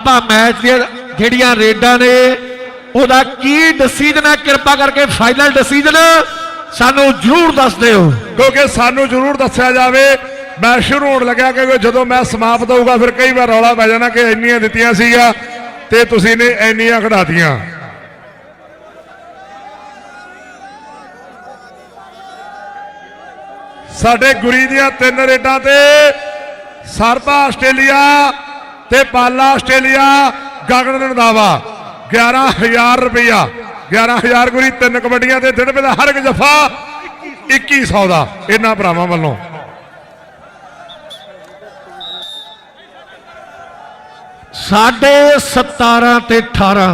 ਆਪਾਂ ਮੈਚ ਦੀਆਂ ਜਿਹੜੀਆਂ ਰੇਡਾਂ ਨੇ, ਉਹਦਾ ਕੀ ਡਿਸੀਜਨ ਹੈ? ਕਿਰਪਾ ਕਰਕੇ ਫਾਈਨਲ ਡਿਸੀਜਨ ਸਾਨੂੰ ਜਰੂਰ ਦੱਸ ਦਿਓ। ਕਿਉਂਕਿ ਸਾਨੂੰ ਜ਼ਰੂਰ ਦੱਸਿਆ ਜਾਵੇ, ਮੈਂ ਸ਼ੁਰੂ ਹੋਣ ਲੱਗਿਆ ਕਿ ਜਦੋਂ ਮੈਂ ਸਮਾਪਤ ਹੋਊਗਾ, ਫਿਰ ਕਈ ਵਾਰ ਰੌਲਾ ਪੈ ਜਾਣਾ ਕਿ ਇੰਨੀਆਂ ਦਿੱਤੀਆਂ ਸੀਗਾ ਤੇ ਤੁਸੀਂ ਨੇ ਇੰਨੀਆਂ ਖੜਾਤੀਆਂ। ਸਾਡੇ ਗੁਰੀ ਦੀਆਂ ਤਿੰਨ ਰੇਡਾਂ ਤੇ ਸਰਪਾ ਆਸਟ੍ਰੇਲੀਆ ਤੇ ਪਾਲਾ ਆਸਟ੍ਰੇਲੀਆ ਗਗਨ ਰੰਧਾਵਾ 11000 ਰੁਪਇਆ 11000 ਗੁਰੀ ਤਿੰਨ ਕਬੱਡੀਆਂ ਤੇ ਦਿਨ ਦਾ ਹਰ ਇੱਕ ਜਫਾ। 2100 ਦਾ ਇਹਨਾਂ ਭਰਾਵਾਂ ਵੱਲੋਂ। ਸਾਡੇ 17 ਤੇ 18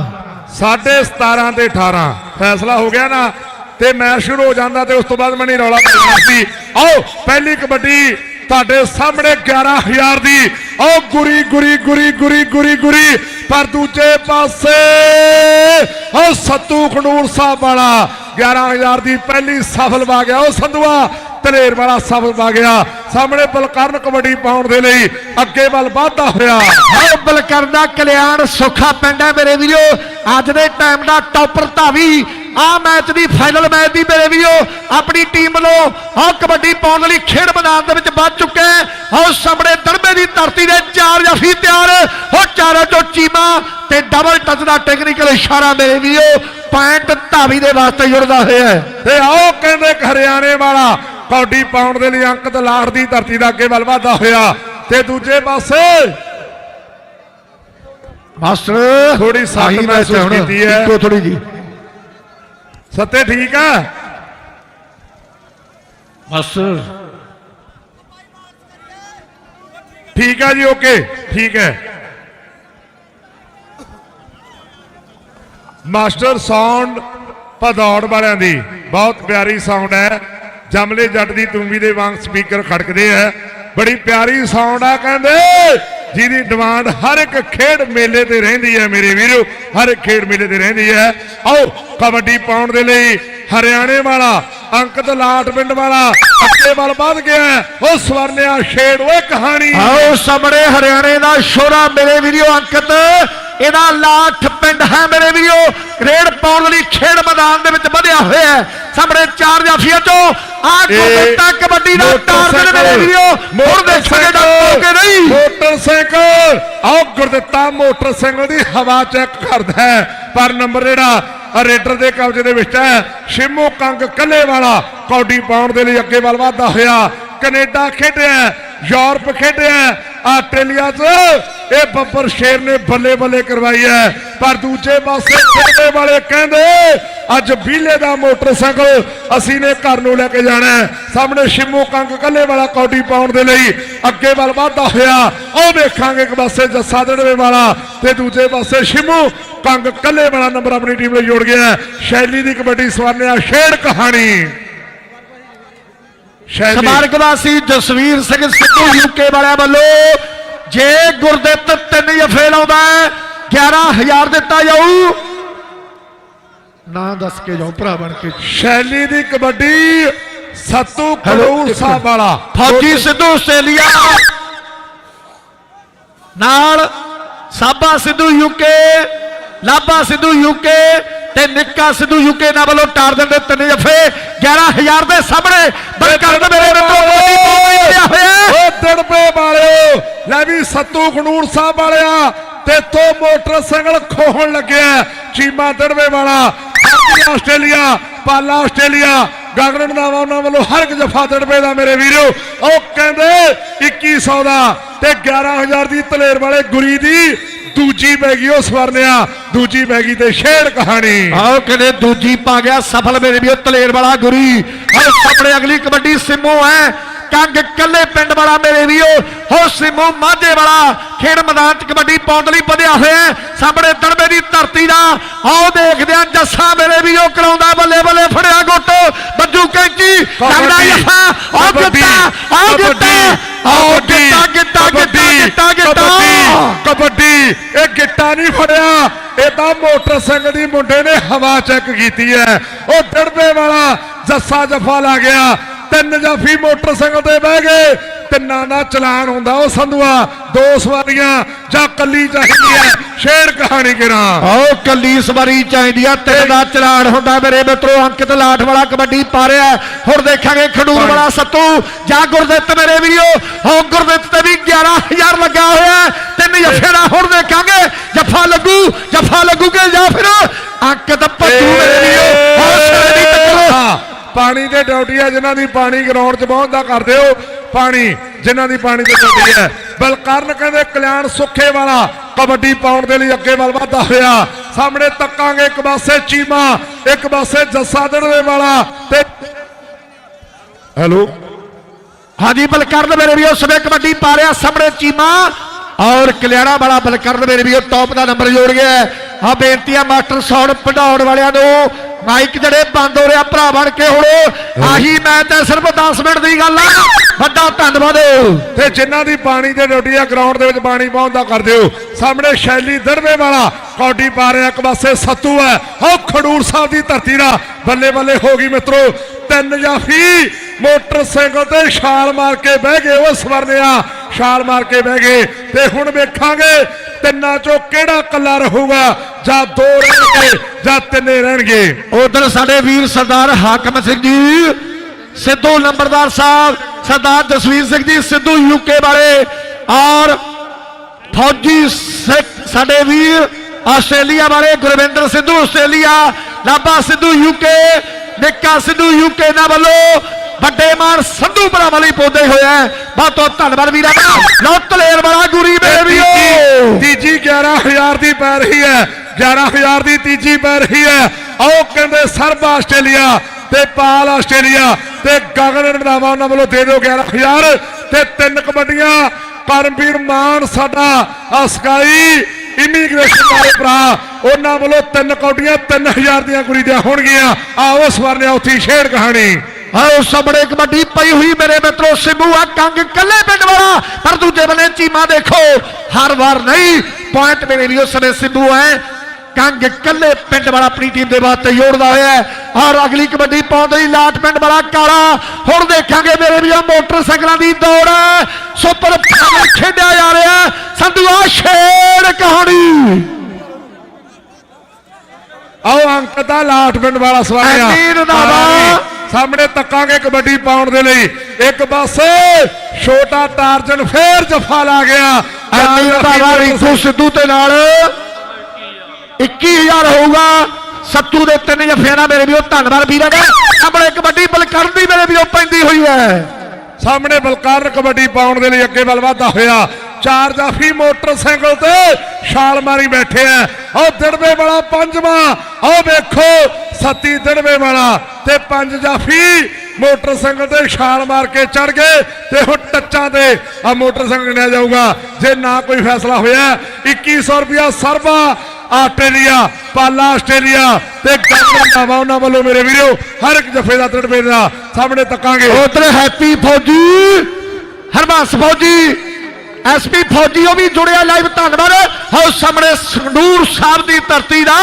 ਸਾਢੇ 17 ਤੇ 18 ਫੈਸਲਾ ਹੋ ਗਿਆ ਨਾ ਤੇ ਮੈਚ ਸ਼ੁਰੂ ਹੋ ਜਾਂਦਾ ਤੇ ਉਸ ਤੋਂ ਬਾਅਦ ਮਣੀ ਰੌਲਾ ਪੈ ਜਾਣਾ ਸੀ। ਆਓ ਪਹਿਲੀ ਕਬੱਡੀ ਤੁਹਾਡੇ ਸਾਹਮਣੇ 11000 ਦੀ ਆਓ ਗੁਰੀ ਗੁਰੀ ਗੁਰੀ ਗੁਰੀ ਗੁਰੀ ਗੁਰੀ। ਪਰ ਦੂਜੇ ਪਾਸੇ ਆਓ ਸੱਤੂ ਖੰਡੂਰ ਸਾਹਿਬ ਵਾਲਾ 11000 ਦੀ ਪਹਿਲੀ ਸਫਲ ਵਾ ਗਿਆ। ਉਹ ਸੰਧੂਆ ਤਲੇਰ ਵਾਲਾ ਸਫਲ ਵਾ ਗਿਆ। ਸਾਹਮਣੇ ਬਲਕਰਨ ਕਬੱਡੀ ਪਾਉਣ ਦੇ ਲਈ ਅੱਗੇ ਵੱਲ ਵਾਧਾ ਹੋਇਆ ਹਰ ਬਲਕਰਨ ਦਾ ਕਲਿਆਣ ਸੁੱਖਾ ਪਿੰਡ ਹੈ ਮੇਰੇ ਵੀਰੋ। ਅੱਜ ਦੇ ਟਾਈਮ ਦਾ ਟੌਪਰ ਧਾਵੀ ਆ ਮੈਚ ਦੀ ਫਾਈਨਲ ਮੈਚ ਦੀ ਮੇਰੇ ਵੀਰੋ ਆਪਣੀ ਟੀਮ ਵੱਲੋਂ ਆ ਕਬੱਡੀ ਪਾਉਣ ਲਈ ਖੇਡ ਮੈਦਾਨ ਦੇ ਵਿੱਚ ਵੱਧ ਚੁੱਕਾ ਹੈ। ਆਹ ਸਾਹਮਣੇ ਦੜਬੇ ਦੀ ਧਰਤੀ ਦੇ ਚਾਰ ਜਾਫੀ ਤਿਆਰ। ਹੋ ਚਾਰਾਂ ਚੋਂ ਚੀਮਾ ਤੇ ਡਬਲ ਟੱਚ ਦਾ ਟੈਕਨੀਕਲ ਇਸ਼ਾਰਾ ਮੇਰੇ ਵੀਰੋ ਪੁਆਇੰਟ ਧਾਵੀ ਦੇ ਵਾਸਤੇ ਜੁੜਦਾ ਹੋਇਆ ਹੈ। ਤੇ ਆਓ ਕਹਿੰਦੇ ਹਰਿਆਣੇ ਵਾਲਾ ਕੌਡੀ ਪਾਉਣ ਦੇ ਲਈ ਅੰਕਤ ਲਾੜ ਦੀ ਧਰਤੀ ਦਾ ਅੱਗੇ ਵੱਲ ਵਾਧਾ ਹੋਇਆ। ਤੇ ਦੂਜੇ ਪਾਸੇ ਮਾਸਟਰ ਥੋੜੀ ਮੈਚ ਮਹਿਸੂਸ ਹੁਣ, ਕੀਤੀ ਹੈ। ਇੱਕੋ ਥੋੜੀ ਜੀ। ਸੱਤੇ ਠੀਕ ਆ? ਮਾਸਟਰ ਠੀਕ ਆ ਜੀ ਓਕੇ। ਠੀਕ ਹੈ। ਮਾਸਟਰ ਸਾਊਂਡ ਭਦੌੜ ਵਾਲਿਆਂ ਦੀ ਬਹੁਤ ਪਿਆਰੀ ਸਾਊਂਡ ਹੈ। ਜਮਲੇ ਜੱਟ ਦੀ ਤੁੰਬੀ ਦੇ ਵਾਂਗ ਸਪੀਕਰ ਖੜਕਦੇ ਆ। ਬੜੀ ਪਿਆਰੀ ਸਾਊਂਡ ਆ ਕਹਿੰਦੇ ਜਿਹਦੀ ਡਿਮਾਂਡ ਹਰ ਇੱਕ ਖੇਡ ਮੇਲੇ ਤੇ ਰਹਿੰਦੀ ਹੈ ਮੇਰੇ ਵੀਰੋ, ਹਰ ਇੱਕ ਖੇਡ ਮੇਲੇ ਤੇ ਰਹਿੰਦੀ ਹੈ। ਆਓ, ਕਬੱਡੀ ਪਾਉਣ ਦੇ ਲਈ ਹਰਿਆਣੇ ਵਾਲਾ, ਅੰਕਤ ਲਾਟ ਪਿੰਡ ਵਾਲਾ, ਅੱਗੇ ਵੱਲ ਵੱਧ ਗਿਆ ਉਹ ਸਵਰਨਿਆ ਛੇੜ ਓਏ ਕਹਾਣੀ। ਆਓ, ਸਾਹਮਣੇ ਹਰਿਆਣੇ ਦਾ ਸ਼ੋਰਾ ਮੇਰੇ ਵੀਡੀਓ ਅੰਕਤ, ਇਹਦਾ ਲਾਠ ਪਿੰਡ ਹੈ ਮੇਰੇ ਵੀਡੀਓ ਗ੍ਰੇਡ ਪਾਉਣ ਲਈ ਖੇਡ ਮੈਦਾਨ ਦੇ ਵਿੱਚ ਵਧਿਆ ਹੋਇਆ ਹੈ। ਸਾਹਮਣੇ ਚਾਰ ਜਾਫੀਆਂ ਚੋਂ ਆ ਗੁਰਦਿੱਤਾ ਕਬੱਡੀ ਦਾ ਟਾਰਗੇਟ ਮੇਰੇ ਵੀਡੀਓ ਹੁਣ ਦੇਖਾਂਗੇ ਡਾਕਟਰ ਕਿ ਨਹੀਂ। ਮੋਟਰਸਾਈਕਲ। ਆਓ ਗੁਰਦਿੱਤਾ ਮੋਟਰਸਾਈਕਲ ਦੀ ਹਵਾ ਚੈੱਕ ਕਰਦਾ ਹੈ। ਪਰ ਨੰਬਰ ਜਿਹੜਾ ਰੇਡਰ ਦੇ ਕਬਜ਼ੇ ਦੇ ਵਿੱਚ ਹੈ। ਸ਼ਿਮੂ ਕੰਗ ਕੱਲੇ ਵਾਲਾ ਕੌਡੀ ਪਾਉਣ ਦੇ ਲਈ ਅੱਗੇ ਵੱਲ ਵਧਦਾ ਹੋਇਆ। ਕੈਨੇਡਾ ਖੇਡਿਆ ਯੂਰਪ ਖੇਡਿਆ ਆਸਟ੍ਰੇਲੀਆ 'ਚ। ਇਹ ਬੱਬਰ ਸ਼ੇਰ ਨੇ ਬੱਲੇ ਬੱਲੇ ਕਰਵਾਈ ਹੈ, ਪਰ ਦੂਜੇ ਪਾਸੇ ਖੇਡਦੇ ਵਾਲੇ ਕਹਿੰਦੇ, ਅੱਜ ਬੀਲੇ ਦਾ ਮੋਟਰਸਾਈਕਲ ਅਸੀਂ ਨੇ ਘਰ ਨੂੰ ਲੈ ਕੇ ਜਾਣਾ ਸਾਹਮਣੇ ਸ਼ਿਮੂ ਕੰਗ ਕੱਲੇ ਵਾਲਾ ਕੌਡੀ ਪਾਉਣ ਦੇ ਲਈ ਅੱਗੇ ਵੱਲ ਵਧਦਾ ਹੋਇਆ, ਉਹ ਵੇਖਾਂਗੇ ਇੱਕ ਪਾਸੇ ਜੱਸਾ ਦੜਵੇ ਵਾਲਾ ਤੇ ਦੂਜੇ ਪਾਸੇ ਸ਼ਿਮੂ ਕੰਗ ਕੱਲੇ ਵਾਲਾ ਨੰਬਰ ਆਪਣੀ ਟੀਮ ਲਈ ਜੋੜ ਗਿਆ ਸ਼ੈਲੀ ਦੀ ਕਬੱਡੀ ਸਵਾਰਿਆ ਸ਼ੇਰ ਕਹਾਣੀ। ਸ਼ੈਲੀ ਸਮਾਰਕ ਵਾਸੀ ਜਸਵੀਰ ਸਿੰਘ ਸਿੱਧੂ ਯੂਕੇ ਵਾਲਿਆਂ ਵੱਲੋਂ ਜੇ ਗੁਰਦਿੱਤ ਤਿੰਨ ਜਫੇ ਲਾਉਂਦਾ ਹੈ 11000 ਦਿੱਤਾ ਜਾਊ। ਨਾ ਦੱਸ ਕੇ ਜਾਓ ਭਰਾ ਬਣ ਕੇ। ਸ਼ੈਲੀ ਦੀ ਕਬੱਡੀ ਸੱਤੂ ਖਡੂਰ ਸਾਹਿਬ ਵਾਲਾ। ਫੌਜੀ ਸਿੱਧੂ ਆਸਟ੍ਰੇਲੀਆ। ਨਾਲ ਸਾਬਾ ਸਿੱਧੂ ਯੂਕੇ ਲਾਬਾ ਸਿੱਧੂ ਯੂਕੇ ਤੇ ਨਿੱਕਾ ਸਿੱਧੂ ਯੂਕੇ ਨਾਲ ਵੱਲੋਂ ਟਾਰਗੇਟ ਦੇ ਤਿੰਨ ਜਫੇ 11000 ਦੇ ਸਾਹਮਣੇ। ਬਲਕਰਨ ਮੇਰੇ ਮਿੱਤਰੋ ਕਬੱਡੀ ਪਾਉਂਦਾ ਹੋਇਆ। ਉਹ ਤੜਪੇ ਵਾਲਿਓ ਲੈ ਵੀ ਸੱਤੂ ਖਨੂਰ ਸਾਹਿਬ ਵਾਲਿਆ ਤੇਥੋਂ ਮੋਟਰਸਾਈਕਲ ਖੋਹਣ ਲੱਗਿਆ ਚੀਮਾ ਤੜਵੇ ਵਾਲਾ ਆਸਟ੍ਰੇਲੀਆ ਪਾਲਾ ਆਸਟ੍ਰੇਲੀਆ ਗਗਨ ਦਾ ਉਹਨਾਂ ਵੱਲੋਂ ਹਰ ਇੱਕ ਜਫਾ ਤੜਪੇ ਦਾ ਮੇਰੇ ਵੀਰੋ। ਉਹ ਕਹਿੰਦੇ 2100 ਦਾ ਤੇ 11000 ਦੀ ਤਲੇਰ ਵਾਲੇ ਗੁਰੀ ਦੀ ਦੂਜੀ ਪੈ ਗਈ ਉਹ ਸਵਰਨਿਆ ਦੂਜੀ ਪੈ ਗਈ ਤੇ ਸ਼ੇਰ ਕਹਾਣੀ। ਆਓ ਕਹਿੰਦੇ ਦੂਜੀ ਪਾ ਗਿਆ ਸਫਲ ਮੇਰੇ ਵੀ ਤਲੇਰ ਵਾਲਾ ਗੁਰੀ। ਆਓ ਸਾਹਮਣੇ ਅਗਲੀ ਕਬੱਡੀ ਸਿੰਮੂ ਹੈ। ਕੰਗ ਕੱਲੇ ਪਿੰਡ ਵਾਲਾ ਮੇਰੇ ਵੀਓ ਹੋ ਸਿੰਮੂ ਮਾਝੇ ਵਾਲਾ। ਖੇਡ ਮੈਦਾਨ 'ਚ ਕਬੱਡੀ ਪਾਉਣ ਲਈ ਵਧਿਆ ਹੋਇਆ। ਸਾਹਮਣੇ ਤੜਬੇ ਦੀ ਧਰਤੀ ਦਾ। ਆਓ ਦੇਖਦੇ ਆ ਜੱਸਾ ਮੇਰੇ ਵੀਓ ਕਰਾਉਂਦਾ ਬੱਲੇ ਬੱਲੇ ਫੜਿਆ ਗੁੱਟ। ਬੱਜੂ ਕੈਂਚੀ ਲੱਗਦਾ ਜੱਫਾ ਆਓ ਗਿੱਟਾ ਆਓ ਗਿੱਟਾ ਆਓ ਗਿੱਟਾ ਗਿੱਟਾ ਗਿੱਟਾ ਗਿੱਟਾ ਕਬੱਡੀ ਇਹ ਗਿੱਟਾ ਨਹੀਂ ਫੜਿਆ। ਇਹ ਤਾਂ ਮੋਟਰ ਮੋਟਰਸਾਈਕਲ ਦੀ ਮੁੰਡੇ ਨੇ ਹਵਾ ਚੈੱਕ ਕੀਤੀ ਹੈ। ਉਹ ਡੜਬੇ ਵਾਲਾ ਜੱਸਾ ਜਫਾ ਲਾ ਗਿਆ। ਤਿੰਨ ਜਾਫੀ ਮੋਟਰਸਾਈਕਲ ਤੇ ਬਹਿ ਗਏ ਤਿੰਨਾਂ ਦਾ ਚਲਾਨ ਹੁੰਦਾ ਉਹ ਸੰਧੂਆ ਦੋ ਸਵਾਰੀਆਂ ਜਾਂ ਕੱਲੀ ਚਾਹੀਦੀ ਹੈ ਸ਼ੇਰ ਕਹਾਣੀ ਕਿਰਾਂ ਆਓ ਕੱਲੀ ਸਵਾਰੀ ਚਾਹੀਦੀ ਆ ਤਿੰਨ ਦਾ ਚਲਾਨ ਹੁੰਦਾ ਮੇਰੇ ਮਿੱਤਰੋ ਅੰਕਿਤ ਲਾਠ ਵਾਲਾ ਕਬੱਡੀ ਪਾ ਰਿਹਾ। ਹੁਣ ਦੇਖਾਂਗੇ ਖਡੂਰ ਵਾਲਾ ਸੱਤੂ ਜਾਂ ਗੁਰਦਿੱਤ ਮੇਰੇ ਵੀਰੋ ਹੋ ਗੁਰਦਿੱਤ ਤੇ ਵੀ 11000 ਲੱਗਾ ਹੋਇਆ। ਤਿੰਨ ਜੱਫੇ ਦਾ ਹੁਣ ਦੇਖਾਂਗੇ ਜੱਫਾ ਲੱਗੂ ਜੱਫਾ ਲੱਗੂਗੇ ਜਾਂ ਫਿਰ ਅੰਕਿਤ ਭੱਜੂ ਮੇਰੇ ਵੀਰੋ ਪਾਣੀ ਦੇ ਡਿਊਟੀ ਹੈ ਜਿਨ੍ਹਾਂ ਦੀ ਪਾਣੀ ਗਰਾਊਂਡ 'ਚ ਪਹੁੰਚਦਾ ਕਰਦੇ ਹੋ ਪਾਣੀ ਜਿਨ੍ਹਾਂ ਦੀ ਪਾਣੀ ਤੇ ਡਿਊਟੀ ਹੈ। ਬਲਕਰਨ ਕਹਿੰਦੇ ਕਲਿਆਣ ਸੁੱਖੇ ਵਾਲਾ ਕਬੱਡੀ ਪਾਉਣ ਦੇ ਲਈ ਅੱਗੇ ਵੱਲ ਵਧਦਾ ਹੋਇਆ। ਸਾਹਮਣੇ ਤੱਕਾਂਗੇ ਇੱਕ ਪਾਸੇ ਚੀਮਾ ਇੱਕ ਪਾਸੇ ਜੱਸਾ ਦੜਵੇ ਵਾਲਾ ਤੇ ਹੈਲੋ ਹਾਂਜੀ ਬਲਕਰਨ ਮੇਰੇ ਵੀਰੋ ਸਵੇ ਕਬੱਡੀ ਪਾ ਰਿਹਾ ਸਾਹਮਣੇ ਚੀਮਾ ਔਰ ਕਲਿਆਣਾ ਵਾਲਾ ਬਲਕਰਨ ਮੇਰੇ ਵੀਰੋ ਟੌਪ ਦਾ ਨੰਬਰ ਜੋੜ ਗਿਆ ਆ ਬੇਨਤੀ ਆ ਮਾਸਟਰ ਸੌਣ ਪੜਾਉਣ ਵਾਲਿਆਂ ਨੂੰ। ਮਾਈਕ ਜਿਹੜੇ ਬੰਦ ਹੋ ਰਿਹਾ, ਭਰਾ ਬਣ ਕੇ ਹੁਣ। ਆਹੀ ਮੈਂ ਤਾਂ ਸਿਰਫ 10 ਮਿੰਟ ਦੀ ਗੱਲ ਆ। ਵੱਡਾ ਧੰਨਵਾਦ। ਤੇ ਜਿਨ੍ਹਾਂ ਦੀ ਪਾਣੀ ਦੇ ਡਿਊਟੀ ਆ ਗਰਾਊਂਡ ਦੇ ਵਿੱਚ ਪਾਣੀ ਪਹੁੰਚਦਾ ਕਰਦੇ ਹੋ ਸਾਹਮਣੇ ਸ਼ੈਲੀ ਦੜਵੇ ਵਾਲਾ ਕੌਡੀ ਪਾ ਰਿਹਾ ਇੱਕ ਪਾਸੇ ਸੱਤੂ ਹੈ। ਹੋ ਖਡੂਰ ਸਾਹਿਬ ਦੀ ਧਰਤੀ ਦਾ ਬੱਲੇ ਬੱਲੇ ਹੋ ਗਈ ਮਿੱਤਰੋ। ਤਿੰਨ ਜਾਫੀ ਮੋਟਰਸਾਈਕਲ ਤੇ ਛਾਲ ਮਾਰ ਕੇ ਬਹਿ ਗਏ ਉਹ ਸਵਰਨਿਆ ਛਾਲ ਮਾਰ ਕੇ ਬਹਿ ਗਏ। ਤੇ ਹੁਣ ਵੇਖਾਂਗੇ ਤਿੰਨਾਂ ਚੋਂ ਕਿਹੜਾ ਕੱਲਾ ਰਹੂਗਾ ਜਾਂ ਦੋ ਰਹਿਣਗੇ ਜਾਂ ਤਿੰਨੇ ਰਹਿਣਗੇ। ਉਧਰ ਸਾਡੇ ਵੀਰ ਸਰਦਾਰ ਹਾਕਮ ਸਿੰਘ ਜੀ ਸਿੱਧੂ ਨੰਬਰਦਾਰ ਸਾਹਿਬ ਸਰਦਾਰ ਜਸਵੀਰ ਸਿੰਘ ਜੀ ਸਿੱਧੂ ਯੂਕੇ ਵਾਲੇ ਔਰ ਫੌਜੀ ਸਾਡੇ ਵੀਰ ਆਸਟ੍ਰੇਲੀਆ ਵਾਲੇ Gurwinder Sidhu Australia Laba Sidhu UK Nikka Sidhu UK ਨਾ ਵੱਲੋਂ ਵੱਡੇ ਮਾਨ ਸੰਧੂ ਭਰਾਵਾਂ ਲਈ ਪੌਦੇ ਹੋਇਆ। ਬਹੁਤ ਬਹੁਤ ਧੰਨਵਾਦ ਵੀਰਾਂ ਦਾ। ਲੁੱਟ ਲੇਰ ਵਾਲਾ ਗੁਰੀ ਤੀਜੀ 11000 ਦੀ ਪੈ ਰਹੀ ਹੈ। 11000 ਦੀ ਤੀਜੀ ਪੈ ਰਹੀ ਹੈ। ਆਓ ਕਹਿੰਦੇ ਸਰਬ ਆਸਟ੍ਰੇਲੀਆ ਤੇ ਪਾਲ ਆਸਟ੍ਰੇਲੀਆ। ਤੇ ਗਗਨ ਰੰਧਾਵਾ ਉਹਨਾਂ ਵੱਲੋਂ ਦੇ ਦਿਓ 11000 ਤੇ ਤਿੰਨ ਕਬੱਡੀਆਂ। ਪਰਮਵੀਰ ਮਾਨ ਸਾਡਾ, ਆਹ ਇਮੀਗ੍ਰੇਸ਼ਨ ਵਾਲੇ ਭਰਾ, ਉਹਨਾਂ ਵੱਲੋਂ ਤਿੰਨ ਕੌਡੀਆਂ 3000 ਦੀਆਂ ਕੁੜੀ ਦੀਆਂ ਹੋਣਗੀਆਂ। ਆਓ ਸਵਰਨਿਆ ਉੱਥੀ ਛੇੜ ਕਹਾਣੀ। ਆਓ ਸਾਹਮਣੇ ਕਬੱਡੀ ਪਈ ਹੋਈ ਮੇਰੇ ਮਿੱਤਰੋ ਸਿੱਬੂ ਆ ਕੰਗ ਕੱਲੇ ਪਿੰਡ ਵਾਲਾ, ਪਰ ਦੂਜੇ ਬੰਨੇ ਚੀਮਾ ਦੇਖੋ, ਹਰ ਵਾਰ ਨਹੀਂ। ਪੁਆਇੰਟ ਮੇਰੇ ਲਈ ਉਸ ਸਮੇਂ ਸਿੱਧੂ ਹੈ ਕੰਗ ਕੱਲੇ ਪਿੰਡ ਵਾਲਾ ਆਪਣੀ ਟੀਮ ਦੇ ਵਾਸਤੇ ਜੋੜਦਾ ਹੋਇਆ ਔਰ ਅਗਲੀ ਕਬੱਡੀ ਪਾਉਂਦੇ ਹੀ ਲਾਟ ਪਿੰਡ ਵਾਲਾ ਕਾਲਾ। ਹੁਣ ਦੇਖਾਂਗੇ ਮੇਰੇ ਵੀਰੋ ਮੋਟਰਸਾਈਕਲਾਂ ਦੀ ਦੌੜ। ਸੁਪਰ ਫਾਈਨਲ ਖੇਡਿਆ ਜਾ ਰਿਹਾ ਹੈ। ਸੰਧੂ ਆ ਸ਼ੇਰ ਕਹਾਣੀ। ਆਓ ਅੰਕ ਦਾ ਲਾਟ ਪਿੰਡ ਵਾਲਾ ਸਵਾਰਿਆ। ਐਨੀ ਰੰਧਾਵਾ। ਸਾਹਮਣੇ ਤੱਕਾਂਗੇ ਕਬੱਡੀ ਪਾਉਣ ਦੇ ਲਈ। ਇੱਕ ਪਾਸੇ ਛੋਟਾ ਟਾਰਜਨ ਫੇਰ ਜਫਾ ਲਾ ਗਿਆ। ਐਨੀ ਰੰਧਾਵਾ ਰਿੰਕੂ ਸਿੱਧੂ ਤੇ ਨਾਲ। 21000 ਹੋਊਗਾ। ਸੱਤੂ ਦੇ ਤਿੰਨ ਜਫਿਆਂ ਨਾਲ ਮੇਰੇ ਵੀਰੋ ਧੰਨਵਾਦ ਵੀਰਾਂ ਦਾ ਸਾਹਮਣੇ ਕਬੱਡੀ ਬਲਕਰਨ ਦੀ ਮੇਰੇ ਵੀਰੋ ਪੈਂਦੀ ਹੋਈ ਹੈ। ਸਾਹਮਣੇ ਬਲਕਾਰ ਕਬੱਡੀ ਪਾਉਣ ਦੇ ਲਈ ਅੱਗੇ ਵੱਲ ਵਧਦਾ ਹੋਇਆ। ਚਾਰ ਜਾਫੀ ਮੋਟਰਸਾਈਕਲ ਤੇ ਛਾਲ ਮਾਰੀ ਬੈਠੇ ਆ। ਉਹ ਦੜਵੇ ਵਾਲਾ ਪੰਜਵਾਂ। ਉਹ ਵੇਖੋ, ਸੱਤੀ ਦੜਵੇ ਵਾਲਾ ਤੇ ਪੰਜ ਜਾਫੀ ਮੋਟਰਸਾਈਕਲ ਤੇ ਛਾਲ ਮਾਰ ਕੇ ਚੜ ਗਏ ਤੇ ਹੁਣ ਟੱਚਾਂ ਤੇ ਆ ਮੋਟਰਸਾਈਕਲ ਗਿਣਿਆ ਜਾਊਗਾ। ਜੇ ਨਾ ਕੋਈ ਫੈਸਲਾ ਹੋਇਆ 2100 ਰੁਪਿਆ ਸਰਵਾ ਆਸਟ੍ਰੇਲੀਆ ਪਾਲਾ ਆਸਟ੍ਰੇਲੀਆ ਤੇ ਨਾਵਾ ਉਹਨਾਂ ਵੱਲੋਂ ਮੇਰੇ ਵੀਰੋ ਹਰ ਇੱਕ ਜਫੇ ਦਾ ਦੜਵੇ ਦਾ ਸਾਹਮਣੇ ਤੱਕਾਂਗੇ। ਉਧਰ ਹੈਪੀ ਫੌਜੀ ਹਰਬੰਸ ਫੌਜੀ ਐਸਪੀ ਫੌਜੀ ਉਹ ਵੀ ਜੁੜਿਆ ਲਾਈਵ ਧੰਨਵਾਦ। ਹੋ ਸਾਹਮਣੇ ਸੰਗਰੂਰ ਸਾਹਿਬ ਦੀ ਧਰਤੀ ਦਾ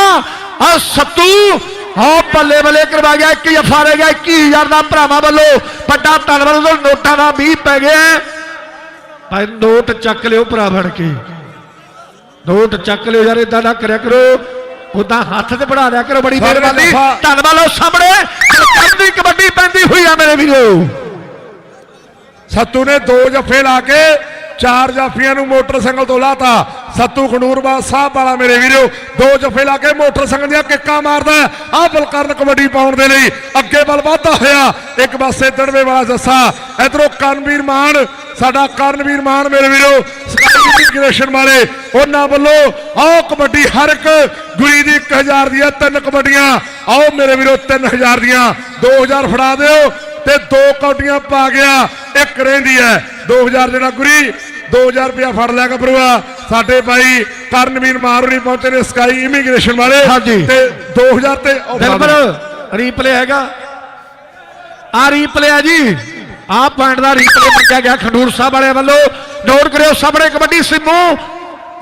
ਆ ਸੱਤੂ ਹੋ ਬੱਲੇ ਬੱਲੇ ਕਰਵਾ ਗਿਆ ਇੱਕ ਜਫਾ ਰਹਿ ਗਿਆ 21000 ਦਾ ਭਰਾਵਾਂ ਵੱਲੋਂ ਵੱਡਾ ਧੰਨਵਾਦ। ਉਧਰ ਨੋਟਾਂ ਦਾ 20 ਪੈ ਗਿਆ। ਭਾਈ ਨੋਟ ਚੱਕ ਲਿਓ ਭਰਾ ਬਣ ਕੇ। ਨੋਟ ਚੱਕ ਲਿਓ ਯਾਰ ਇਦਾਂ ਨਾ ਕਰਿਆ ਕਰੋ। ਉਦਾਂ ਹੱਥ ਤੇ ਬਣਾ ਲਿਆ ਕਰੋ ਬੜੀ ਮਿਹਰਬਾਨੀ। ਧੰਨਵਾਦ ਲਓ ਸਾਹਮਣੇ। ਕਬੱਡੀ ਕਬੱਡੀ ਪੈਂਦੀ ਹੋਈ ਆ ਮੇਰੇ ਵੀਰੋ। ਸੱਤੂ ਨੇ ਦੋ ਜੱਫੇ ਲਾ ਕੇ ਚਾਰ ਜਾਫੀਆਂ ਨੂੰ ਮੋਟਰਸਾਈਕਲ ਤੋਂ ਲਾਤਾ। ਸੱਤੂ ਖੰਡੂਰਬਾ ਸਾਹਿਬ ਵਾਲਾ ਮੇਰੇ ਵੀਰੋ, ਦੋ ਜੱਫੇ ਲਾ ਕੇ ਮੋਟਰਸਾਈਕਲ ਦੀਆਂ ਕਿੱਕਾਂ ਮਾਰਦਾ ਆਹ ਬਲਕਰਨ ਕਬੱਡੀ ਪਾਉਣ ਦੇ ਲਈ ਅੱਗੇ ਵੱਲ ਵਧਦਾ ਹੋਇਆ। ਇੱਕ ਪਾਸੇ ਦੜਵੇ ਵਾਲਾ ਜੱਸਾ, ਇਧਰੋਂ ਕਰਨਵੀਰ ਮਾਨ, ਸਾਡਾ ਕਰਨਵੀਰ ਮਾਨ ਮੇਰੇ ਵੀਰੋ, ਸਕਾਈ ਇਮੀਗ੍ਰੇਸ਼ਨ ਵਾਲੇ, ਉਹਨਾਂ ਵੱਲੋਂ ਆਹ ਕਬੱਡੀ ਹਰ ਇੱਕ ਗੁਰੀ ਦੀ 1000 ਦੀਆਂ ਤਿੰਨ ਕਬੱਡੀਆਂ। ਆਓ ਮੇਰੇ ਵੀਰੋ 3000 ਦੀਆਂ। 2000 ਫੜਾ ਦਿਓ ਤੇ ਦੋ ਕੌਡੀਆਂ ਪਾ ਗਿਆ। ਇੱਕ ਰਹਿੰਦੀ ਹੈ। 2000 ਜਿਹੜਾ ਗੁਰੀ 2000 ਰੁਪਇਆ ਫੜ ਲਿਆ ਗੱਭਰੂਆ। ਸਾਡੇ ਭਾਈ ਕਰਨਵੀਰ ਮਾਰੂਣੀ ਪਹੁੰਚੇ ਨੇ ਸਕਾਈ ਇਮੀਗ੍ਰੇਸ਼ਨ ਵਾਲੇ। ਹਾਂਜੀ। ਤੇ 2000 ਤੇ ਦਿਓ। ਰੀਪਲੇ ਹੈਗਾ। ਆ ਰੀਪਲੇ ਆ ਜੀ। ਆ ਪੁਆਇੰਟ ਦਾ ਰੀਪਲੇ ਮੰਗਿਆ ਗਿਆ ਖੰਡੂਰ ਸਾਹਿਬ ਵਾਲੇ ਵੱਲੋਂ। ਨੋਟ ਕਰਿਓ ਸਾਹਮਣੇ ਕਬੱਡੀ ਸਿੰਮੂ।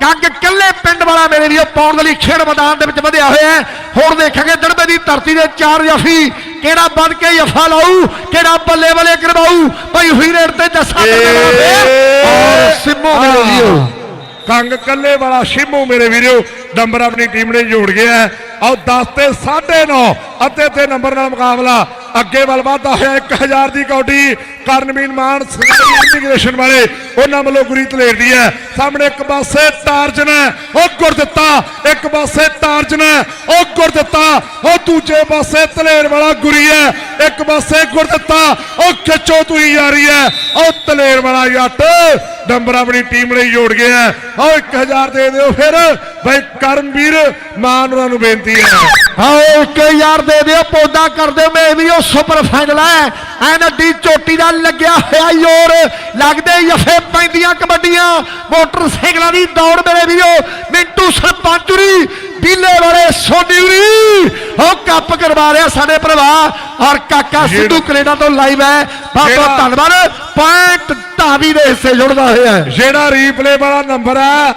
ਕੰਗ ਕੱਲੇ ਪਿੰਡ ਵਾਲਾ ਮੇਰੇ ਵੀਰੋ ਪਾਉਣ ਦੇ ਲਈ ਖੇਡ ਮੈਦਾਨ ਦੇ ਵਿੱਚ ਵਧਿਆ ਹੋਇਆ ਹੈ। ਹੁਣ ਦੇਖਾਂਗੇ ਦੜਬੇ ਦੀ ਧਰਤੀ ਦੇ ਚਾਰ ਜਫੀ ਕਿਹੜਾ ਵੱਧ ਕੇ ਜਫਾ ਲਾਊ ਕਿਹੜਾ ਬੱਲੇ ਬੱਲੇ ਕਰਵਾਊ। ਭਾਈ ਹੋਈ ਰੇਡ ਤੇ ਫੇਰ ਔਰ ਸਿੰਮੂ ਮੇਰੇ ਵੀਰੋ। ਕੰਗ ਕੱਲੇ ਵਾਲਾ ਸ਼ਿਮੂ ਮੇਰੇ ਵੀਰੋ। ਨੰਬਰ ਆਪਣੀ ਟੀਮ ਨੇ ਜੋੜ ਗਿਆ। ਆਓ 10 ਤੇ 9.5 ਅਤੇ ਤੇ ਨੰਬਰ ਨਾਲ ਮੁਕਾਬਲਾ ਅੱਗੇ ਵੱਲ ਵਧਦਾ ਹੋਇਆ 1000 ਦੀ ਕੌਡੀ ਕਰਨਵੀਰ ਮਾਨ ਸਗਾਈ ਇਮੀਗ੍ਰੇਸ਼ਨ ਵਾਲੇ, ਉਹਨਾਂ ਵੱਲੋਂ ਗੁਰੀ ਤਲੇਰਦੀ ਹੈ। ਸਾਹਮਣੇ ਇੱਕ ਪਾਸੇ ਟਾਰਜਨ ਹੈ, ਉਹ ਗੁਰ ਦਿੱਤਾ। ਇੱਕ ਪਾਸੇ ਟਾਰਜਨ ਉਹ ਗੁਰ ਦਿੱਤਾ। ਉਹ ਦੂਜੇ ਪਾਸੇ ਤਲੇਰ ਵਾਲਾ ਗੁਰੀ ਹੈ, ਇੱਕ ਪਾਸੇ ਗੁਰ ਦਿੱਤਾ। ਉਹ ਖਿੱਚੋ ਤੁਸੀਂ ਯਾਰੀ ਹੈ, ਉਹ ਤਲੇਰ ਵਾਲਾ ਜੱਟ ਨੰਬਰ ਆਪਣੀ ਟੀਮ ਲਈ ਜੋੜ ਗਿਆ ਹੈ। ਆਓ 1000 ਦੇ ਦਿਓ ਫਿਰ। ਬਈ ਕਰਮਵੀਰ ਮਾਨ ਉਹਨਾਂ ਨੂੰ ਬੇਨਤੀ ਹੈ। ਆਓ, ਇੱਕ ਯਾਰ ਦੇ ਦਿਓ, ਪੌਦਾ ਕਰ ਦਿਓ, ਮੈਂ ਵੀ ਉਹ ਸੁਪਰ ਫਾਈਨਲ ਹੈ। ਐਨ ਅੱਡੀ ਚੋਟੀ ਦਾ ਲੱਗਿਆ ਹੋਇਆ ਯੋਰ ਲੱਗਦੇ ਯਫੇ ਪੈਂਦੀਆਂ ਕਬੱਡੀਆਂ। ਮੋਟਰਸਾਈਕਲਾਂ ਦੀ ਦੌੜ ਮੇਰੇ ਵੀਰੋ। ਮਿੰਟੂ ਸਰਪੰਚੁਰੀ ਬੀਲੇ ਵਾਲੇ ਸੋਨੀਉਰੀ ਉਹ ਕੱਪ ਕਰਵਾ ਰਿਹਾ ਸਾਡੇ ਭਰਾ। ਔਰ ਕਾਕਾ ਸਿੱਧੂ ਕੈਨੇਡਾ ਤੋਂ ਲਾਈਵ ਹੈ। ਬਹੁਤ ਬਹੁਤ ਧੰਨਵਾਦ। ਪੁਆਇੰਟ ਧਾਵੀ ਦੇ ਹਿੱਸੇ ਜੁੜਦਾ ਹੋਇਆ ਜਿਹੜਾ ਰੀਪਲੇ ਵਾਲਾ ਨੰਬਰ ਹੈ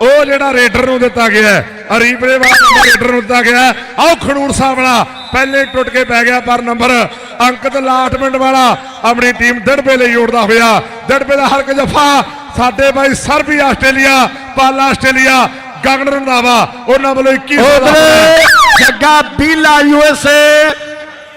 ਉਹ ਜਿਹੜਾ ਰੇਡਰ ਨੂੰ ਦਿੱਤਾ ਗਿਆ ਹੈ ਆ ਰੀਪਲੇ ਵਾਲਾ ਰੇਡਰ ਨੂੰ ਦਿੱਤਾ ਗਿਆ। ਆਓ ਖਣੂਰ ਸਾਹਿਬ ਵਾਲਾ ਪਹਿਲੇ ਟੁੱਟ ਕੇ ਪੈ ਗਿਆ ਪਰ ਨੰਬਰ ਅੰਕਿਤ ਲਾਟਮੈਂਟ ਵਾਲਾ ਆਪਣੀ ਟੀਮ ਦੜਬੇ ਲਈ ਜੋੜਦਾ ਹੋਇਆ ਦੜਬੇ ਦਾ ਹਲਕ ਜਫਾ ਸਾਡੇ ਬਾਈ ਸਰਬੀ ਆਸਟ੍ਰੇਲੀਆ ਪਾਲਾ ਆਸਟ੍ਰੇਲੀਆ ਗਗਨ ਰੰਧਾਵਾ ਉਹਨਾਂ ਵੱਲੋਂ 21 ਉਧਰ ਜੱਗਾ ਬੀਲਾ ਯੂਐਸਏ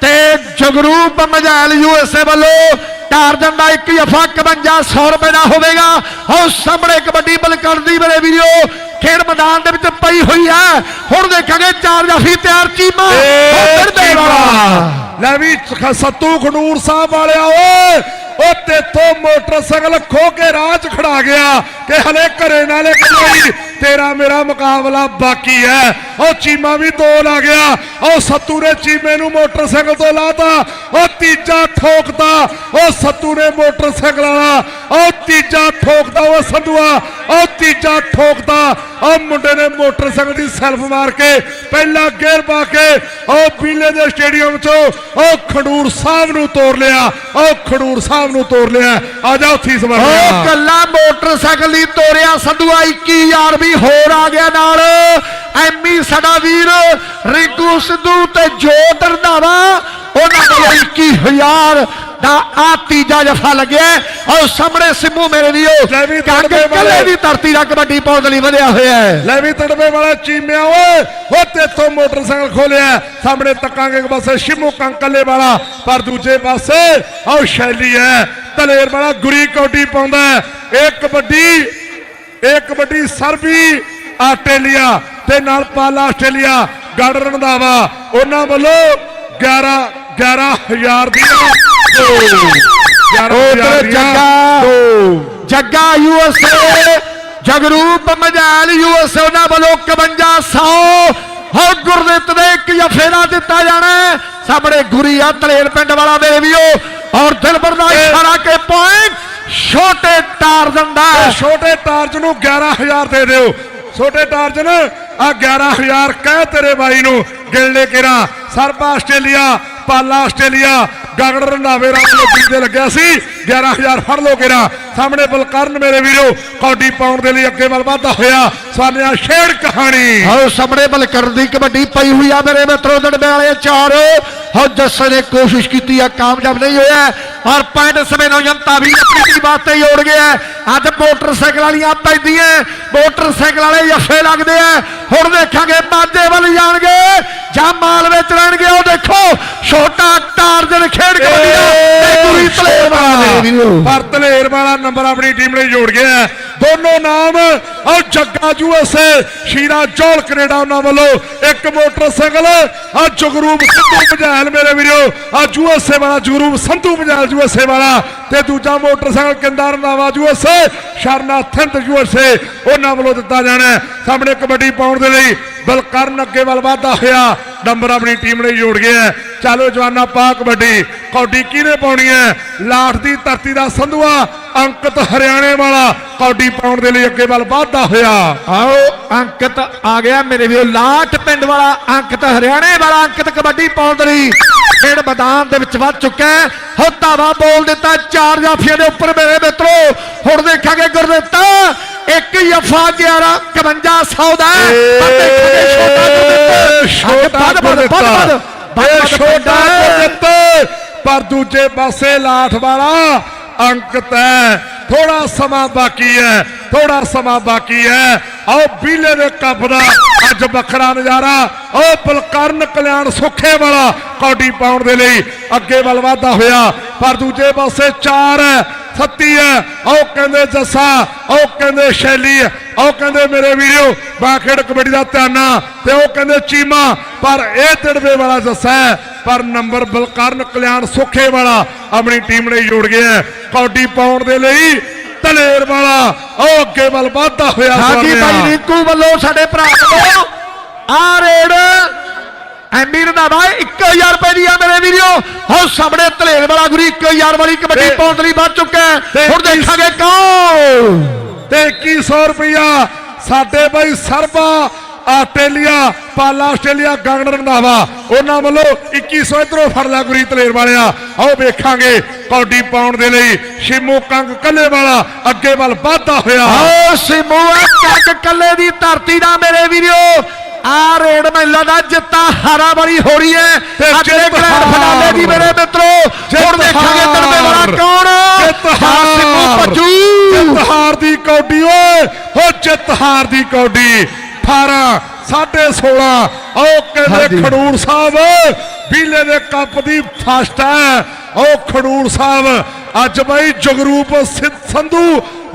ਤੇ ਜਗਰੂਪ ਮਜਾਲ ਯੂਐਸਏ ਵੱਲੋਂ ਟਾਰਜਨ ਦਾ ਇੱਕ ਜਫਾ 5100 ਰੁਪਏ ਦਾ ਹੋਵੇਗਾ। ਉਹ ਸਾਹਮਣੇ ਕਬੱਡੀ ਬਲਕਣ ਦੀ ਮੇਰੇ ਵੀਡੀਓ ਖੇਡ ਮੈਦਾਨ ਦੇ ਵਿੱਚ ਪਈ ਹੋਈ ਹੈ। ਹੁਣ ਦੇਖਾਂਗੇ ਚਾਰ ਜਫੀ ਤਿਆਰ ਚੀਮਾ ਉਧਰ ਦੇ ਵਾਲਾ। ਲੈ ਵੀ ਸੱਤੂ ਖਨੂਰ ਸਾਹਿਬ ਵਾਲਿਆ ਓਏ। ਉਹ ਤੇਥੋਂ ਮੋਟਰਸਾਈਕਲ ਖੋ ਕੇ ਰਾਹ 'ਚ ਖੜਾ ਗਿਆ ਕਿ ਹਲੇ ਘਰੇ ਨਾਲੇ ਕੋਈ ਤੇਰਾ ਮੇਰਾ ਮੁਕਾਬਲਾ ਬਾਕੀ ਹੈ। ਉਹ ਚੀਮਾ ਵੀ ਦੋ ਲਾ ਗਿਆ। ਉਹ ਸੱਤੂ ਨੇ ਚੀਮੇ ਨੂੰ ਮੋਟਰਸਾਈਕਲ ਤੋਂ ਲਾਤਾ। ਉਹ ਤੀਜਾ ਠੋਕਤਾ ਉਹ ਸੱਤੂ ਨੇ ਮੋਟਰਸਾਈਕਲ ਵਾਲਾ, ਉਹ ਤੀਜਾ ਠੋਕਦਾ, ਉਹ ਸੰਧੂਆ, ਉਹ ਤੀਜਾ ਠੋਕਦਾ, ਉਹ ਮੁੰਡੇ ਨੇ ਮੋਟਰਸਾਈਕਲ ਦੀ ਸੈਲਫ ਮਾਰ ਕੇ ਪਹਿਲਾ ਗੇਅਰ ਪਾ ਕੇ ਉਹ ਪੀਲੇ ਦੇ ਸਟੇਡੀਅਮ ਚੋਂ ਉਹ ਖਡੂਰ ਸਾਹਿਬ ਨੂੰ ਤੋੜ ਲਿਆ, ਉਹ ਖਡੂਰ ਸਾਹਿਬ ਨੂੰ ਤੋੜ ਲਿਆ। ਆ ਜਾ ਉੱਥੀ ਉਹ ਸਮਰ ਕੱਲਾ ਮੋਟਰਸਾਈਕਲ ਹੀ ਤੋਰਿਆ, ਸੰਧੂਆ 21000 ਵੀ ਹੋਰ ਆ ਗਿਆ ਨਾਲ। ਐਮੀ ਸਾਡਾ ਵੀਰ ਰਿੰਕੂ ਸਿੱਧੂ ਤੇ ਜੋਤ ਰੰਧਾਵਾ ਉਹਨਾਂ ਕੋਲ 21000 ਦਾ ਆ ਤੀਜਾ ਜਫਾ ਲੱਗਿਆ ਔਰ ਸਾਹਮਣੇ ਸਿੰਮੂ ਮੇਰੇ ਵੀਓ ਕੰਗ। ਕੱਲੇ ਦੀ ਧਰਤੀ ਦਾ ਕਬੱਡੀ ਪਾਉਣ ਦੇ ਲਈ ਵਧਿਆ ਹੋਇਆ ਹੈ ਲੈ ਵੀ ਤੜਵੇ ਵਾਲਾ ਚੀਮਿਆ ਓਏ ਉਹ ਤੇਥੋਂ ਮੋਟਰਸਾਈਕਲ ਖੋਲਿਆ ਸਾਹਮਣੇ ਤੱਕਾਂਗੇ ਪਾਸੇ ਸ਼ਿਮੂ ਕੰਕਲੇ ਵਾਲਾ ਪਰ ਦੂਜੇ ਪਾਸੇ ਉਹ ਸ਼ੈਲੀ ਹੈ ਤਲੇਰ ਵਾਲਾ ਗੁਰੀ ਕੌਡੀ ਪਾਉਂਦਾ। ਇਹ ਕਬੱਡੀ ਇਹ ਕਬੱਡੀ ਸਰਬੀ ਆਸਟ੍ਰੇਲੀਆ ਤੇ ਨਾਲ ਪਾਲਾ ਆਸਟ੍ਰੇਲੀਆ ਗੜ ਰੰਧਾਵਾ ਉਹਨਾਂ ਵੱਲੋਂ 11 11000 ਦੀਆਂ ਦੋ। 11,000 ਉਧਰ ਦੀਆਂ ਜੱਗਾ ਦੋ। ਜੱਗਾ ਯੂਐਸਏ ਜਗਰੂਪ ਮਜਾਲ ਯੂਐਸਏ ਉਹਨਾਂ ਵੱਲੋਂ 5100 ਹੋ ਗੁਰਦਿੱਤ ਦੇ ਇੱਕ ਜਫੇਰਾ ਦਿੱਤਾ ਜਾਣਾ। ਸਾਹਮਣੇ ਗੁਰੀ ਆ ਤਲੇਰ ਪਿੰਡ ਵਾਲਾ ਮੇਰੇ ਵੀਓ ਔਰ ਦਿਲਬਰ ਦਾ ਇਸ਼ਾਰਾ ਕੇ ਪੁਆਇੰਟ ਛੋਟੇ ਟਾਰਜ਼ਨ ਦਾ ਛੋਟੇ ਟਾਰਜ ਨੂੰ 11000 ਦੇ ਦਿਓ ਛੋਟੇ ਟਾਰਜ ਨੇ ਆ 11000 ਕਹਿ ਤੇਰੇ ਬਾਈ ਨੂੰ ਗਿਣ ਲੈ ਕੇਰਾ। ਸਰਬ ਆਸਟ੍ਰੇਲੀਆ ਪਾਲਾ ਆਸਟ੍ਰੇਲੀਆ ਗਗਨ ਰੰਧਾਵੇ ਰਾਮ ਲੋਕੀ ਦੇ ਲੱਗਿਆ ਸੀ। 11000 ਫੜ ਲੋ ਕੇਰਾ ਸਾਹਮਣੇ ਬਲਕਰਨ ਮੇਰੇ ਵੀਰੋ ਕੌਡੀ ਪਾਉਣ ਦੇ ਲਈ ਅੱਗੇ ਵੱਲ ਵਧਦਾ ਹੋਇਆ ਸਾਨਿਆ ਛੇੜ ਕਹਾਣੀ। ਹੋ ਸਾਹਮਣੇ ਬਲਕਰ ਦੀ ਕਬੱਡੀ ਪਈ ਹੋਈ ਆ ਮੇਰੇ ਮਿੱਤਰੋ, ਦੜਬੇ ਵਾਲੇ ਚਾਰ। ਹੋ, ਜੱਸੇ ਨੇ ਕੋਸ਼ਿਸ਼ ਕੀਤੀ ਆ, ਕਾਮਯਾਬ ਨਹੀਂ ਹੋਇਆ। ਔਰ ਪੁਆਇੰਟ ਸਮੇਂ ਨੂੰ ਜਨਤਾ ਵੀ ਆਪਣੀ ਟੀਮ ਵਾਸਤੇ ਜੋੜ ਗਿਆ ਅੱਜ ਮੋਟਰਸਾਈਕਲ ਵਾਲੀਆਂ ਪੈਂਦੀਆਂ ਮੋਟਰਸਾਈਕਲ ਵਾਲੇ ਜੱਫੇ ਲੱਗਦੇ ਆ। ਹੁਣ ਦੇਖਾਂਗੇ ਮਾਝੇ ਵੱਲ ਜਾਣਗੇ। ਜਾਂ ਮਾਲ ਵਿੱਚ ਰਹਿਣਗੇ ਉਹ ਦੇਖੋ ਛੋਟਾ ਟਾਰਜਨ ਖੇਡ ਕਬੱਡੀ ਦਾ ਤੇ ਗੁਰੀ ਪਲੇਅਰ ਵਾਲਾ ਪਰ ਧਲੇਰ ਵਾਲਾ ਨੰਬਰ ਆਪਣੀ ਟੀਮ ਨੇ ਜੋੜ ਗਿਆ ਹੈ। ਦੋਨੋਂ ਨਾਮ ਔਰ ਜੱਗਾ ਯੂਐਸਏ ਸ਼ੀਰਾ ਜੋਲ ਕੈਨੇਡਾ ਉਹਨਾਂ ਵੱਲੋਂ ਇੱਕ ਮੋਟਰਸਾਈਕਲ ਆ ਜਗਰੂਪ ਸਿੱਧੂ ਮਜਾਲ ਮੇਰੇ ਵੀਰੋ ਆ ਯੂਐਸਏ ਵਾਲਾ ਜਗਰੂਪ ਸੰਧੂ ਮਜਾਲ ਯੂਐਸਏ ਵਾਲਾ ਤੇ ਦੂਜਾ motorcycle ਕਿੰਦਾਰ ਨਾਵਾ USA Sharna Thind USA ਉਹਨਾਂ ਵੱਲੋਂ ਦਿੱਤਾ ਜਾਣਾ। ਸਾਹਮਣੇ ਕਬੱਡੀ ਪਾਉਣ ਦੇ ਲਈ ਬਲਕਰਨ ਅੱਗੇ ਵੱਲ ਵਧਦਾ ਹੋਇਆ ਨੰਬਰ ਆਪਣੀ ਟੀਮ ਨੇ ਜੋੜ ਗਿਆ ਹੈ। ਚਲੋ ਜਵਾਨਾ ਪਾ ਕਬੱਡੀ ਕੌਡੀ ਕਿਹਨੇ ਪਾਉਣੀ ਹੈ ਲਾਠ ਦੀ ਧਰਤੀ ਦਾ ਸੰਧੂਆ ਅੰਕਿਤ ਹਰਿਆਣੇ ਵਾਲਾ ਕੌਡੀ ਪਾਉਣ ਦੇ ਲਈ ਅੱਗੇ ਵੱਲ ਵਧਦਾ ਹੋਇਆ ਆਓ ਅੰਕਿਤ ਆ ਗਿਆ ਮੇਰੇ ਵੀਰੋ ਲਾਟ ਪਿੰਡ ਵਾਲਾ ਅੰਕਿਤ ਹਰਿਆਣੇ ਵਾਲਾ ਅੰਕਿਤ ਕਬੱਡੀ ਪਾਉਣ ਦੇ ਲਈ ਖੇਡ ਮੈਦਾਨ ਦੇ ਵਿੱਚ ਵੱਧ ਚੁੱਕਾ ਹੈ ਹੋ ਧਾਵਾ ਬੋਲ ਦਿੱਤਾ ਚਾਰ ਜਾਫੀਆਂ ਦੇ ਉੱਪਰ ਮੇਰੇ ਮਿੱਤਰੋ ਹੁਣ ਦੇਖਾਂਗੇ ਗੁਰਦਿੱਤਾ ਇੱਕ ਜਫਾ 11 51 ਦਾ ਹੈ। ਪਰ ਦੇਖਾਂਗੇ ਛੋਟਾ ਗੁਰਦਿੱਤਾ ਛੋਟਾ ਛੋਟਾ। ਗੁਰਦਿੱਤ ਪਰ ਦੂਜੇ ਪਾਸੇ ਲਾਠ ਵਾਲਾ ਅੰਕਿਤ ਹੈ ਥੋੜਾ ਸਮਾਂ ਬਾਕੀ ਹੈ ਥੋੜਾ ਸਮਾਂ ਬਾਕੀ ਹੈ ਆਓ ਬੀਲੇ ਦੇ ਕੱਪ ਦਾ ਅੱਜ ਵੱਖਰਾ ਨਜ਼ਾਰਾ। ਉਹ ਬਲਕਰਨ ਕਲਿਆਣ ਸੁੱਖੇ ਵਾਲਾ ਕੌਡੀ ਪਾਉਣ ਦੇ ਲਈ ਅੱਗੇ ਵੱਲ ਵਾਧਾ ਹੋਇਆ। ਪਰ ਦੂਜੇ ਪਾਸੇ ਚਾਰ ਸੱਤੀ ਹੈ ਉਹ ਕਹਿੰਦੇ ਜੱਸਾ ਉਹ ਕਹਿੰਦੇ ਸ਼ੈਲੀ ਉਹ ਕਹਿੰਦੇ ਮੇਰੇ ਵੀਰੋ ਬਾਖੇੜ ਕਬੱਡੀ ਦਾ ਧਿਆਨਾ ਤੇ ਉਹ ਕਹਿੰਦੇ ਚੀਮਾ ਪਰ ਇਹ ਤਿੜਵੇ ਵਾਲਾ ਜੱਸਾ ਹੈ ਪਰ ਨੰਬਰ ਬਲਕਰਨ ਕਲਿਆਣ ਸੁੱਖੇ ਵਾਲਾ ਆਪਣੀ ਟੀਮ ਨੇ ਜੋੜ ਗਿਆ। ਕੌਡੀ ਪਾਉਣ ਦੇ ਲਈ ਤਲੇਰ ਵਾਲਾ ਉਹ ਅੱਗੇ ਵੱਲ ਵਧਦਾ ਹੋਇਆ ਸੋਹਣਿਆ। ਭਾਈ ਰਿੰਕੂ ਵੱਲੋਂ ਸਾਡੇ ਭਰਾ ਵੱਲੋਂ ਆ ਰੇਡ ਐਮੀਰ ਦਾ 1000 ਰੁਪਏ ਦੀ ਆ ਮੇਰੇ ਵੀਰੋ। ਹੋ ਸਾਹਮਣੇ ਧਲੇਰ ਵਾਲਾ ਗੁਰੀ 1000 ਵਾਲੀ ਕਬੱਡੀ ਦੇ ਲਈ ਵੱਧ ਚੁੱਕਾ ਹੁਣ ਦੇਖਾਂਗੇ ਕੌਣ? ਤੇ 2100 ਰੁਪਇਆ ਸਾਡੇ ਬਾਈ ਸਰਬਾ ਆਸਟ੍ਰੇਲੀਆ ਪਾਲਾ ਆਸਟ੍ਰੇਲੀਆ ਗਗਨ ਰੰਧਾਵਾ। ਉਹਨਾਂ ਵੱਲੋਂ 2100 ਇਧਰੋਂ ਫੜ ਲਿਆ ਗੁਰੀ ਤਲੇਰ ਵਾਲਿਆ। ਆਓ ਵੇਖਾਂਗੇ ਕੌਡੀ ਪਾਉਣ ਦੇ ਲਈ ਸ਼ਿਮੂ ਕੰਗ ਕੱਲੇ ਵਾਲਾ ਅੱਗੇ ਵੱਲ ਵਧਦਾ ਹੋਇਆ। ਓ ਸਿਮੂਆ ਕੱਕ ਕੱਲੇ ਦੀ ਧਰਤੀ ਦਾ ਮੇਰੇ ਵੀਰੋ। ਆ ਰੇਡ ਮਹਿਲਾ ਦਾ ਜਿੱਤਾ ਹਾਰਾ ਵਾਲੀ ਹੋ। ਰਹੀ ਹੈ ਜਿੱਤ ਗ੍ਰੈਂਡ। ਫਿਨਾਲੇ ਦੀ ਮੇਰੇ ਮਿੱਤਰੋ। ਹੁਣ ਦੇਖਾਂਗੇ ਤੜਵੇ ਵਾਲਾ। ਕੌਣ ਜਿੱਤ ਹਾਂ, ਸਿਮੂ ਹਾਰ। ਭੱਜੂ। ਜਿੱਤ ਹਾਰ ਦੀ ਕੌਡੀ ਓਏ। ਹੋ ਜਿੱਤ ਹਾਰ ਦੀ ਕੌਡੀ। 18 16.5 ਉਹ ਕਹਿੰਦੇ। ਖਡੂਰ ਸਾਹਿਬ? ਬੀਲੇ ਦੇ ਕੱਪ ਦੀ ਫਸਟ ਹੈ। ਉਹ ਖਡੂਰ ਸਾਹਿਬ। ਅੱਜ ਬਾਈ ਜਗਰੂਪ ਸੰਧੂ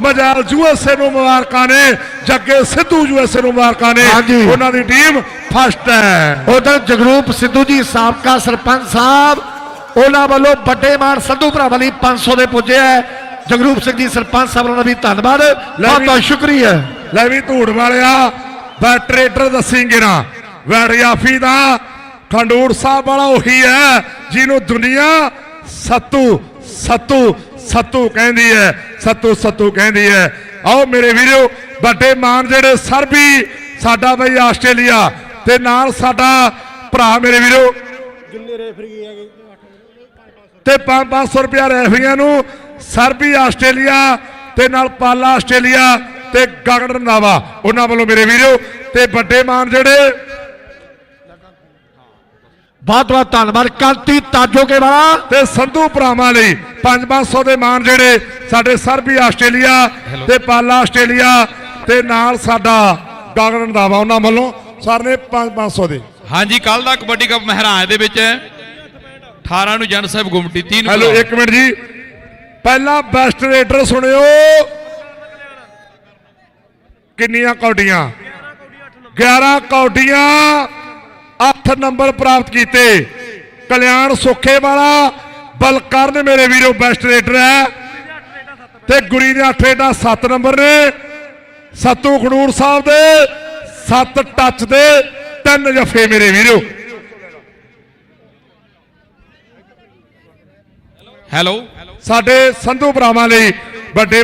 ਮਜਾਲ ਯੂਐਸਏ ਨੂੰ ਮੁਬਾਰਕਾਂ ਨੇ ਜੱਗੇ ਸਿੱਧੂ ਯੂਐਸਏ ਨੂੰ ਮੁਬਾਰਕਾਂ ਨੇ। ਉਹਨਾਂ ਦੀ ਟੀਮ ਫਸਟ ਹੈ। ਉਧਰ ਜਗਰੂਪ ਸਿੱਧੂ ਜੀ ਸਾਬਕਾ ਸਰਪੰਚ ਸਾਹਿਬ ਉਹਨਾਂ ਵੱਲੋਂ ਵੱਡੇ ਮਾਨ ਸੰਧੂ ਭਰਾਵਾਂ ਲਈ 500 ਦੇ ਪੁੱਜੇ ਹੈ। ਜਗਰੂਪ ਸਿੰਘ ਜੀ ਸਰਪੰਚ ਸਾਹਿਬ ਉਹਨਾਂ ਦਾ ਵੀ ਧੰਨਵਾਦ। ਬਹੁਤ ਬਹੁਤ ਸ਼ੁਕਰੀਆ। ਲੈ ਵੀ ਧੂੜ ਵਾਲਿਆ ਬੈ ਟਰੇਡਰ ਦੱਸਿੰਗੇ ਨਾ। ਵੈੜਿਆਫੀ ਦਾ ਖੰਡੂਰ ਸਾਹਿਬ ਵਾਲਾ ਉਹੀ ਹੈ ਜਿਹਨੂੰ ਦੁਨੀਆ ਸੱਤੂ ਸੱਤੂ ਸੱਤੂ ਕਹਿੰਦੀ ਹੈ ਸੱਤੂ ਸੱਤੂ ਕਹਿੰਦੀ ਹੈ। ਆਓ ਮੇਰੇ ਵੀਰੋ ਵੱਡੇ ਮਾਨ ਜਿਹੜੇ ਸਰਬੀ ਸਾਡਾ ਬਈ ਆਸਟ੍ਰੇਲੀਆ ਤੇ ਨਾਲ ਸਾਡਾ ਭਰਾ ਮੇਰੇ ਵੀਰੋ। ਤੇ 5-500 ਰੁਪਿਆ ਰੈਫਰੀਆਂ ਨੂੰ ਸਰਬੀ ਆਸਟ੍ਰੇਲੀਆ ਤੇ ਨਾਲ ਪਾਲਾ ਆਸਟ੍ਰੇਲੀਆ ਤੇ ਗਗਨ ਰੰਧਾਵਾ ਉਹਨਾਂ ਵੱਲੋਂ ਮੇਰੇ ਵੀਰੋ। ਤੇ ਵੱਡੇ ਮਾਨ ਜਿਹੜੇ ਬਹੁਤ ਬਹੁਤ ਧੰਨਵਾਦ। ਕਾਂਤੀ ਤਾਜੋਕੇ ਵਾਲਾ। ਤੇ ਸੰਧੂ ਭਰਾਵਾਂ ਲਈ 5-500 ਦੇ ਮਾਨ ਜਿਹੜੇ ਸਾਡੇ ਸਰਬੀ ਆਸਟ੍ਰੇਲੀਆ ਤੇ ਪਾਲਾ ਆਸਟ੍ਰੇਲੀਆ ਤੇ ਨਾਲ ਸਾਡਾ ਗਗਨ ਰੰਧਾਵਾ ਉਹਨਾਂ ਵੱਲੋਂ ਸਰ ਨੇ 5-500 ਦੇ। ਹਾਂਜੀ ਕੱਲ ਦਾ ਕਬੱਡੀ ਕੱਪ ਮਹਿਰਾਜ ਦੇ ਵਿੱਚ। 18 ਨੂੰ ਜਨ ਸਾਹਿਬ ਗੁੰਮਟੀ 30 ਨੂੰ ਹੈਲੋ ਘਲੌਰ। ਇੱਕ ਮਿੰਟ ਜੀ। ਪਹਿਲਾ ਬੈਸਟ ਰੇਡਰ ਸੁਣਿਓ। ਕਿੰਨੀਆਂ ਕੌਡੀਆਂ? 11 ਕੌਡੀਆਂ। 8 ਨੰਬਰ ਪ੍ਰਾਪਤ ਕੀਤੇ। ਕਲਿਆਣ ਸੁੱਖੇ ਵਾਲਾ ਬਲਕਰਨ ਮੇਰੇ ਵੀਰੋ ਬੈਸਟ ਰੇਡਰ ਹੈ। ਤੇ ਗੁਰੀ ਦੇ 8 ਰੇਡਾਂ 7 ਨੰਬਰ ਨੇ। ਸੱਤੂ ਖਡੂਰ ਸਾਹਿਬ ਦੇ 7 ਟੱਚ ਦੇ 3 ਜਫੇ ਮੇਰੇ ਵੀਰੋ। ਹੈਲੋ ਸਾਡੇ ਸੰਧੂ ਭਰਾਵਾਂ ਲਈ ਵੱਡੇ